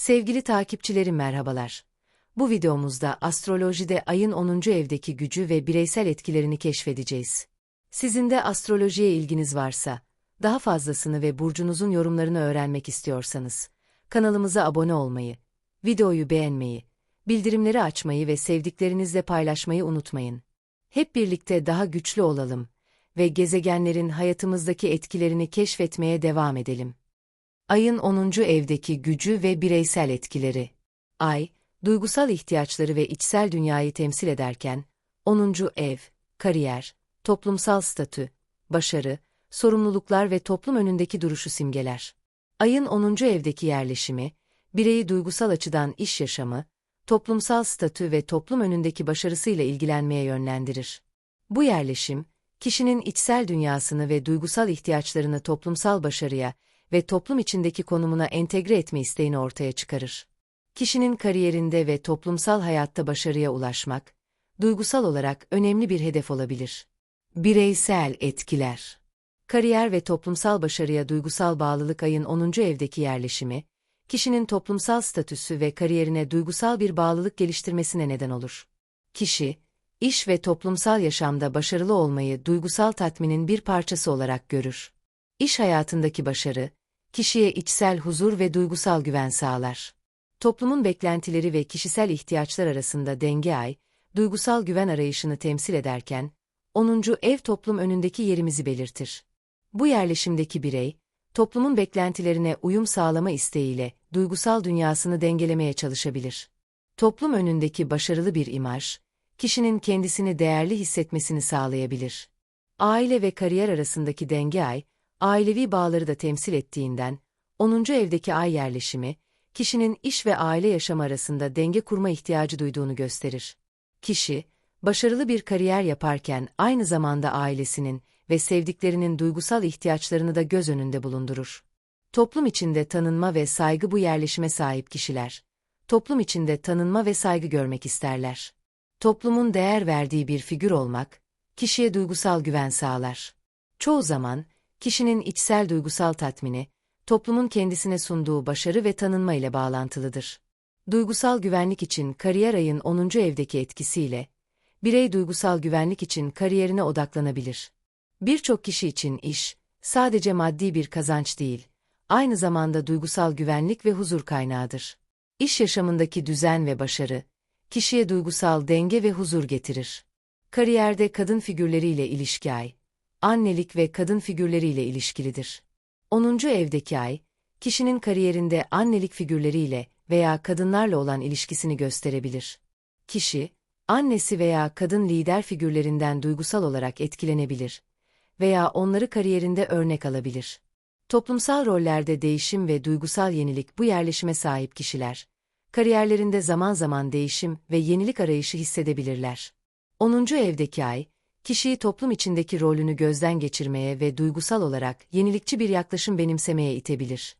Sevgili takipçilerim merhabalar. Bu videomuzda astrolojide ayın 10. evdeki gücü ve bireysel etkilerini keşfedeceğiz. Sizin de astrolojiye ilginiz varsa, daha fazlasını ve burcunuzun yorumlarını öğrenmek istiyorsanız, kanalımıza abone olmayı, videoyu beğenmeyi, bildirimleri açmayı ve sevdiklerinizle paylaşmayı unutmayın. Hep birlikte daha güçlü olalım ve gezegenlerin hayatımızdaki etkilerini keşfetmeye devam edelim. Ayın 10. evdeki gücü ve bireysel etkileri. Ay, duygusal ihtiyaçları ve içsel dünyayı temsil ederken, 10. ev, kariyer, toplumsal statü, başarı, sorumluluklar ve toplum önündeki duruşu simgeler. Ayın 10. evdeki yerleşimi, bireyi duygusal açıdan iş yaşamı, toplumsal statü ve toplum önündeki başarısıyla ilgilenmeye yönlendirir. Bu yerleşim, kişinin içsel dünyasını ve duygusal ihtiyaçlarını toplumsal başarıya ve toplum içindeki konumuna entegre etme isteğini ortaya çıkarır. Kişinin kariyerinde ve toplumsal hayatta başarıya ulaşmak, duygusal olarak önemli bir hedef olabilir. Bireysel etkiler Kariyer ve toplumsal başarıya duygusal bağlılık ayın 10. evdeki yerleşimi, kişinin toplumsal statüsü ve kariyerine duygusal bir bağlılık geliştirmesine neden olur. Kişi, iş ve toplumsal yaşamda başarılı olmayı duygusal tatminin bir parçası olarak görür. İş hayatındaki başarı, kişiye içsel huzur ve duygusal güven sağlar. Toplumun beklentileri ve kişisel ihtiyaçlar arasında denge ay, duygusal güven arayışını temsil ederken, 10. ev toplum önündeki yerimizi belirtir. Bu yerleşimdeki birey, toplumun beklentilerine uyum sağlama isteğiyle duygusal dünyasını dengelemeye çalışabilir. Toplum önündeki başarılı bir imaj, kişinin kendisini değerli hissetmesini sağlayabilir. Aile ve kariyer arasındaki denge ay, ailevi bağları da temsil ettiğinden, 10. evdeki ay yerleşimi, kişinin iş ve aile yaşamı arasında denge kurma ihtiyacı duyduğunu gösterir. Kişi, başarılı bir kariyer yaparken aynı zamanda ailesinin ve sevdiklerinin duygusal ihtiyaçlarını da göz önünde bulundurur. Toplum içinde tanınma ve saygı bu yerleşime sahip kişiler. Toplum içinde tanınma ve saygı görmek isterler. Toplumun değer verdiği bir figür olmak, kişiye duygusal güven sağlar. Çoğu zaman, kişinin içsel duygusal tatmini, toplumun kendisine sunduğu başarı ve tanınma ile bağlantılıdır. Duygusal güvenlik için kariyer ayın 10. evdeki etkisiyle, birey duygusal güvenlik için kariyerine odaklanabilir. Birçok kişi için iş, sadece maddi bir kazanç değil, aynı zamanda duygusal güvenlik ve huzur kaynağıdır. İş yaşamındaki düzen ve başarı, kişiye duygusal denge ve huzur getirir. Kariyerde kadın figürleriyle ilişki ay, annelik ve kadın figürleriyle ilişkilidir. 10. evdeki ay, kişinin kariyerinde annelik figürleriyle veya kadınlarla olan ilişkisini gösterebilir. Kişi, annesi veya kadın lider figürlerinden duygusal olarak etkilenebilir veya onları kariyerinde örnek alabilir. Toplumsal rollerde değişim ve duygusal yenilik bu yerleşime sahip kişiler, kariyerlerinde zaman zaman değişim ve yenilik arayışı hissedebilirler. 10. evdeki ay, kişiyi toplum içindeki rolünü gözden geçirmeye ve duygusal olarak yenilikçi bir yaklaşım benimsemeye itebilir.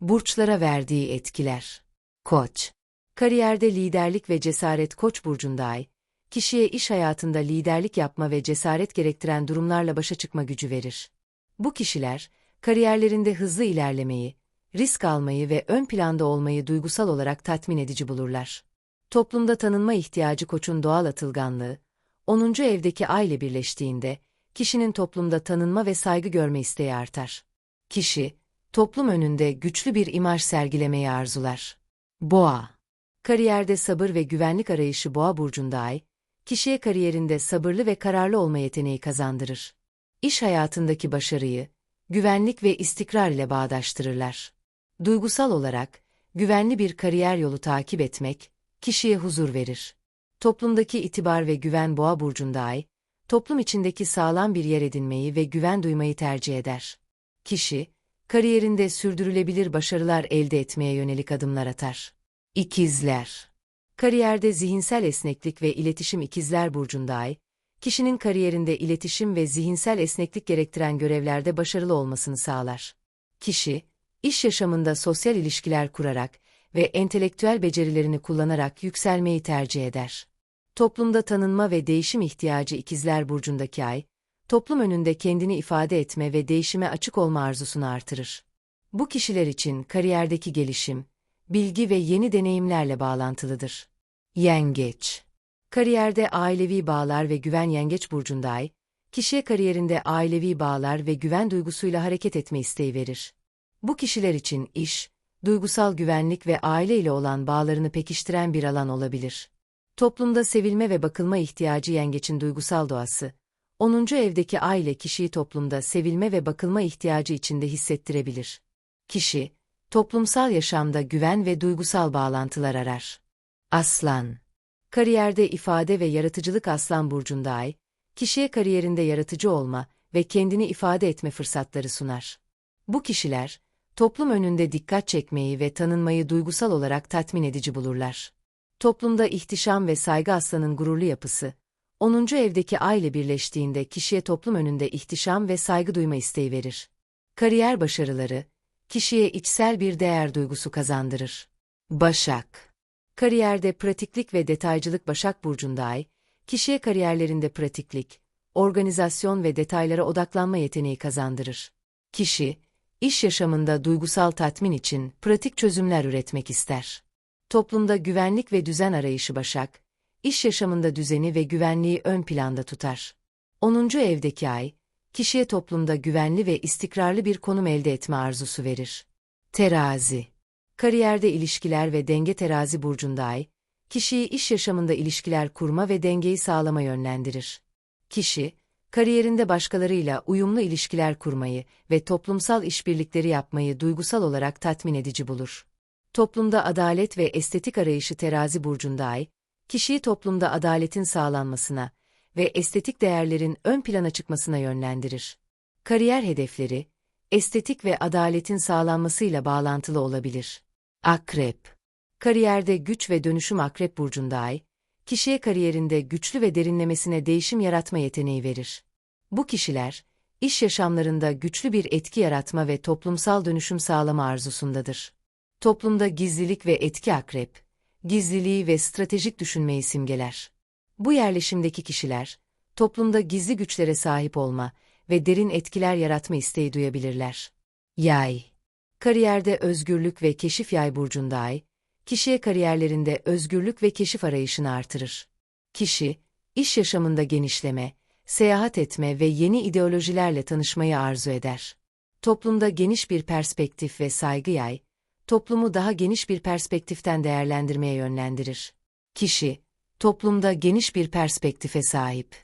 Burçlara verdiği etkiler Koç Kariyerde liderlik ve cesaret Koç burcunda ay, kişiye iş hayatında liderlik yapma ve cesaret gerektiren durumlarla başa çıkma gücü verir. Bu kişiler, kariyerlerinde hızlı ilerlemeyi, risk almayı ve ön planda olmayı duygusal olarak tatmin edici bulurlar. Toplumda tanınma ihtiyacı koçun doğal atılganlığı, 10. evdeki aile birleştiğinde, kişinin toplumda tanınma ve saygı görme isteği artar. Kişi, toplum önünde güçlü bir imaj sergilemeyi arzular. Boğa Kariyerde sabır ve güvenlik arayışı boğa burcunda ay, kişiye kariyerinde sabırlı ve kararlı olma yeteneği kazandırır. İş hayatındaki başarıyı, güvenlik ve istikrar ile bağdaştırırlar. Duygusal olarak, güvenli bir kariyer yolu takip etmek, kişiye huzur verir. Toplumdaki itibar ve güven boğa burcunda ay, toplum içindeki sağlam bir yer edinmeyi ve güven duymayı tercih eder. Kişi, kariyerinde sürdürülebilir başarılar elde etmeye yönelik adımlar atar. İkizler Kariyerde zihinsel esneklik ve iletişim ikizler burcunda ay, kişinin kariyerinde iletişim ve zihinsel esneklik gerektiren görevlerde başarılı olmasını sağlar. Kişi, iş yaşamında sosyal ilişkiler kurarak ve entelektüel becerilerini kullanarak yükselmeyi tercih eder. Toplumda tanınma ve değişim ihtiyacı ikizler burcundaki ay, toplum önünde kendini ifade etme ve değişime açık olma arzusunu artırır. Bu kişiler için kariyerdeki gelişim, bilgi ve yeni deneyimlerle bağlantılıdır. Yengeç Kariyerde ailevi bağlar ve güven yengeç burcunda ay, kişiye kariyerinde ailevi bağlar ve güven duygusuyla hareket etme isteği verir. Bu kişiler için iş, duygusal güvenlik ve aile ile olan bağlarını pekiştiren bir alan olabilir. Toplumda sevilme ve bakılma ihtiyacı yengeçin duygusal doğası. 10. evdeki aile kişiyi toplumda sevilme ve bakılma ihtiyacı içinde hissettirebilir. Kişi, toplumsal yaşamda güven ve duygusal bağlantılar arar. Aslan Kariyerde ifade ve yaratıcılık Aslan burcunda ay, kişiye kariyerinde yaratıcı olma ve kendini ifade etme fırsatları sunar. Bu kişiler, toplum önünde dikkat çekmeyi ve tanınmayı duygusal olarak tatmin edici bulurlar. Toplumda ihtişam ve saygı aslanın gururlu yapısı, 10. evdeki aile birleştiğinde kişiye toplum önünde ihtişam ve saygı duyma isteği verir. Kariyer başarıları, kişiye içsel bir değer duygusu kazandırır. Başak Kariyerde pratiklik ve detaycılık Başak Burcu'nda ay, kişiye kariyerlerinde pratiklik, organizasyon ve detaylara odaklanma yeteneği kazandırır. Kişi, iş yaşamında duygusal tatmin için pratik çözümler üretmek ister. Toplumda güvenlik ve düzen arayışı Başak, iş yaşamında düzeni ve güvenliği ön planda tutar. 10. evdeki ay, kişiye toplumda güvenli ve istikrarlı bir konum elde etme arzusu verir. Terazi Kariyerde ilişkiler ve denge terazi burcunda ay, kişiyi iş yaşamında ilişkiler kurma ve dengeyi sağlama yönlendirir. Kişi, kariyerinde başkalarıyla uyumlu ilişkiler kurmayı ve toplumsal işbirlikleri yapmayı duygusal olarak tatmin edici bulur. Toplumda adalet ve estetik arayışı terazi burcunda ay, kişiyi toplumda adaletin sağlanmasına ve estetik değerlerin ön plana çıkmasına yönlendirir. Kariyer hedefleri, estetik ve adaletin sağlanmasıyla bağlantılı olabilir. Akrep Kariyerde güç ve dönüşüm Akrep burcunda ay, kişiye kariyerinde güçlü ve derinlemesine değişim yaratma yeteneği verir. Bu kişiler, iş yaşamlarında güçlü bir etki yaratma ve toplumsal dönüşüm sağlama arzusundadır. Toplumda gizlilik ve etki akrep, gizliliği ve stratejik düşünmeyi simgeler. Bu yerleşimdeki kişiler, toplumda gizli güçlere sahip olma ve derin etkiler yaratma isteği duyabilirler. Yay Kariyerde özgürlük ve keşif yay burcunda ay, kişiye kariyerlerinde özgürlük ve keşif arayışını artırır. Kişi, iş yaşamında genişleme, seyahat etme ve yeni ideolojilerle tanışmayı arzu eder. Toplumda geniş bir perspektif ve saygı yay, toplumu daha geniş bir perspektiften değerlendirmeye yönlendirir. Kişi, toplumda geniş bir perspektife sahip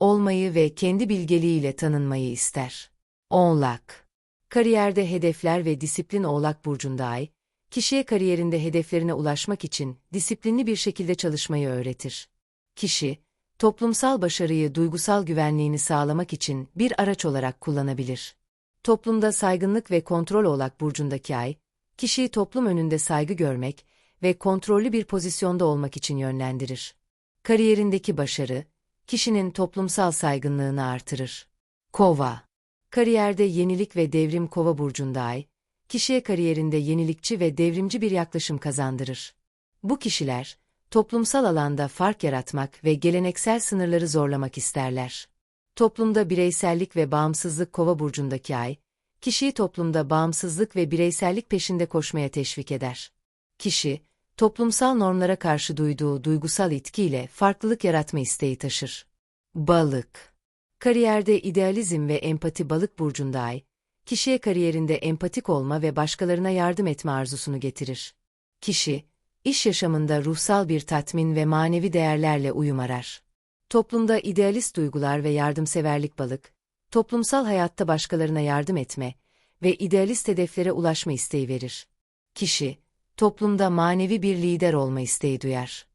olmayı ve kendi bilgeliğiyle tanınmayı ister. Oğlak Kariyerde hedefler ve disiplin Oğlak Burcu'nda ay, kişiye kariyerinde hedeflerine ulaşmak için disiplinli bir şekilde çalışmayı öğretir. Kişi, toplumsal başarıyı duygusal güvenliğini sağlamak için bir araç olarak kullanabilir. Toplumda saygınlık ve kontrol Oğlak Burcu'ndaki ay, kişiyi toplum önünde saygı görmek ve kontrollü bir pozisyonda olmak için yönlendirir. Kariyerindeki başarı, kişinin toplumsal saygınlığını artırır. Kova Kariyerde yenilik ve devrim kova burcunda ay, kişiye kariyerinde yenilikçi ve devrimci bir yaklaşım kazandırır. Bu kişiler, toplumsal alanda fark yaratmak ve geleneksel sınırları zorlamak isterler. Toplumda bireysellik ve bağımsızlık kova burcundaki ay, kişiyi toplumda bağımsızlık ve bireysellik peşinde koşmaya teşvik eder. Kişi, toplumsal normlara karşı duyduğu duygusal itkiyle farklılık yaratma isteği taşır. Balık Kariyerde idealizm ve empati balık burcunda ay, kişiye kariyerinde empatik olma ve başkalarına yardım etme arzusunu getirir. Kişi, iş yaşamında ruhsal bir tatmin ve manevi değerlerle uyum arar. Toplumda idealist duygular ve yardımseverlik balık, toplumsal hayatta başkalarına yardım etme ve idealist hedeflere ulaşma isteği verir. Kişi, toplumda manevi bir lider olma isteği duyar.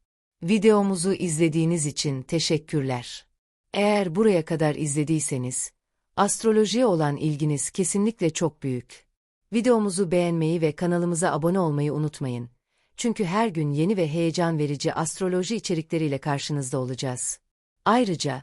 Videomuzu izlediğiniz için teşekkürler. Eğer buraya kadar izlediyseniz, astrolojiye olan ilginiz kesinlikle çok büyük. Videomuzu beğenmeyi ve kanalımıza abone olmayı unutmayın. Çünkü her gün yeni ve heyecan verici astroloji içerikleriyle karşınızda olacağız. Ayrıca,